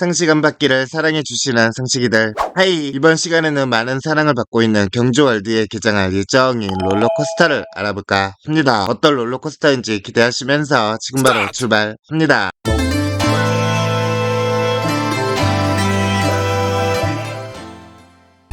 상시간 받기를 사랑해 주시는 상식이들. 하이, 이번 시간에는 많은 사랑을 받고 있는 경주월드에 개장할 예정인 롤러코스터를 알아볼까 합니다. 어떤 롤러코스터인지 기대하시면서 지금 바로 출발합니다.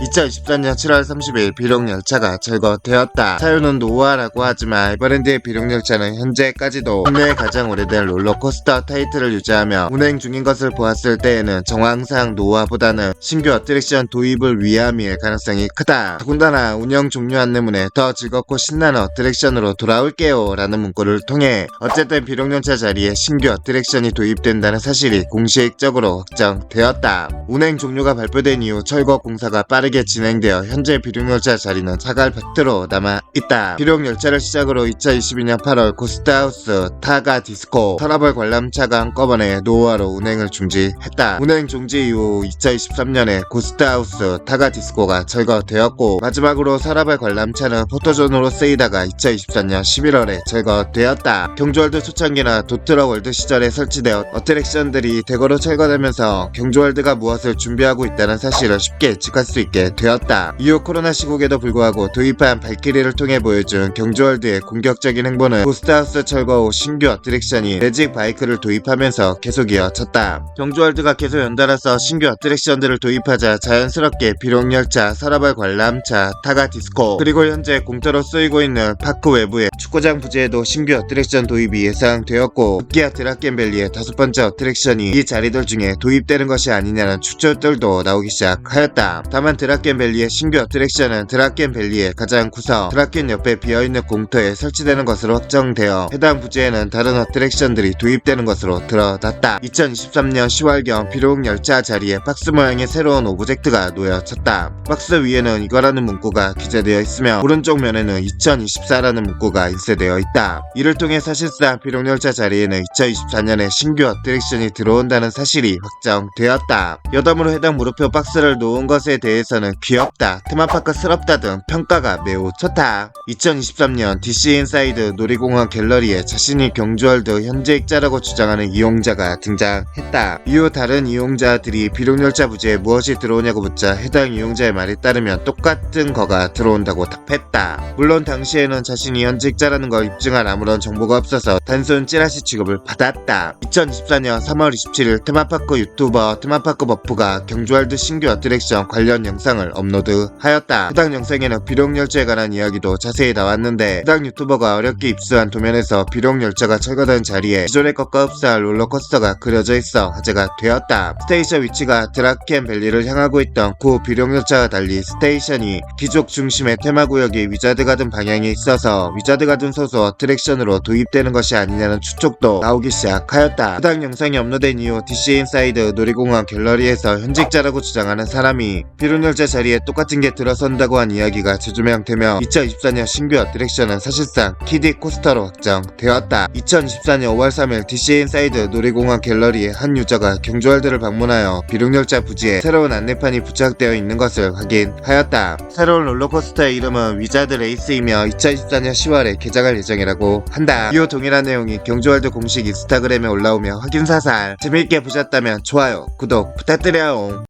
2024년 7월 30일 비룡열차가 철거되었다. 사유는 노아라고 하지만 에버랜드의 비룡열차는 현재까지도 국내에 가장 오래된 롤러코스터 타이틀을 유지하며 운행 중인 것을 보았을 때에는 정황상 노아보다는 신규 어트랙션 도입을 위함일 가능성이 크다. 더군다나 운영 종료 안내문에 더 즐겁고 신나는 어트랙션으로 돌아올게요 라는 문구를 통해 어쨌든 비룡열차 자리에 신규 어트랙션이 도입된다는 사실이 공식적으로 확정되었다. 운행 종료가 발표된 이후 철거 공사가 빠르게 진행되어 현재 비룡열차 자리는 차갈 팩트로 남아 있다. 비룡열차를 시작으로 2022년 8월 고스트하우스 타가 디스코 서라벌 관람차가 한꺼번에 노후화로 운행을 중지했다. 운행 중지 이후 2023년에 고스트하우스 타가 디스코가 철거되었고 마지막으로 서라벌 관람차는 포토존으로 쓰이다가 2024년 11월에 철거되었다. 경주월드 초창기나 도트러월드 시절에 설치되어 어트랙션들이 대거로 철거되면서 경주월드가 무엇을 준비하고 있다는 사실을 쉽게 직할 수 있게 되었다. 이후 코로나 시국에도 불구하고 도입한 발키리를 통해 보여준 경주월드의 공격적인 행보는 고스트하우스 철거 후 신규 어트랙션이 매직 바이크를 도입하면서 계속 이어졌다. 경주월드가 계속 연달아서 신규 어트랙션들을 도입하자 자연스럽게 비룡열차, 서라벌 관람차, 타가 디스코 그리고 현재 공짜로 쓰이고 있는 파크 외부의 축구장 부지에도 신규 어트랙션 도입이 예상되었고 웃기야 드라켄밸리의 다섯 번째 어트랙션이 이 자리들 중에 도입되는 것이 아니냐는 추측들도 나오기 시작하였다. 다만 드라 켄밸리의 신규 어트랙션은 드라켄밸리의 가장 구석 드라켄 옆에 비어있는 공터에 설치되는 것으로 확정되어 해당 부지에는 다른 어트랙션들이 도입되는 것으로 드러났다. 2023년 10월경 비룡 열차 자리에 박스 모양의 새로운 오브젝트가 놓여졌다. 박스 위에는 이거라는 문구가 기재되어 있으며 오른쪽 면에는 2024라는 문구가 인쇄되어 있다. 이를 통해 사실상 비룡열차 자리에는 2024년에 신규 어트랙션이 들어온다는 사실이 확정되었다. 여담으로 해당 무릎표 박스를 놓은 것에 대해서는 귀엽다, 테마파크스럽다 등 평가가 매우 좋다. 2023년 DC 인사이드 놀이공원 갤러리에 자신이 경주월드 현재익자라고 주장하는 이용자가 등장했다. 이후 다른 이용자들이 비룡열차 부지에 무엇이 들어오냐고 묻자 해당 이용자의 말에 따르면 똑같은 거가 들어온다고 답했다. 물론 당시에는 자신이 현직자라는 걸 입증할 아무런 정보가 없어서 단순 찌라시 취급을 받았다. 2024년 3월 27일 테마파크 유튜버 테마파크 버프가 경주월드 신규 어트랙션 관련 영상을 업로드하였다. 해당 영상에는 비룡열차에 관한 이야기도 자세히 나왔는데 해당 유튜버가 어렵게 입수한 도면에서 비룡열차가 철거된 자리에 기존의 것과 흡사할 롤러코스터가 그려져 있어 화제가 되었다. 스테이션 위치가 드라켄 밸리를 향하고 있던 구 비룡열차와 달리 스테이션이 기족 중심의 테마구역이 위자드 가든 방향에 있어서 위자드 가든 소수 어트랙션으로 도입되는 것이 아니냐는 추측도 나오기 시작하였다. 해당 영상이 업로된 이후 DC 인사이드 놀이공원 갤러리에서 현직자라고 주장하는 사람이 비룡열차 자리에 똑같은 게 들어선다고 한 이야기가 재조명되며 2024년 신규 어트랙션은 사실상 키디 코스터로 확정되었다. 2024년 5월 3일 DC 인사이드 놀이공원 갤러리의 한 유저가 경주월드를 방문하여 비룡열차 부지에 새로운 안내판이 부착되어 있는 것을 확인하였다. 새로운 롤러코스터의 이름은 위자드 레이스이며 2024년 10월에 개장할 예정이라고 한다. 이후 동일한 내용이 경주월드 공식 인스타그램에 올라오며 확인 사살. 재미있게 보셨다면 좋아요, 구독 부탁드려요.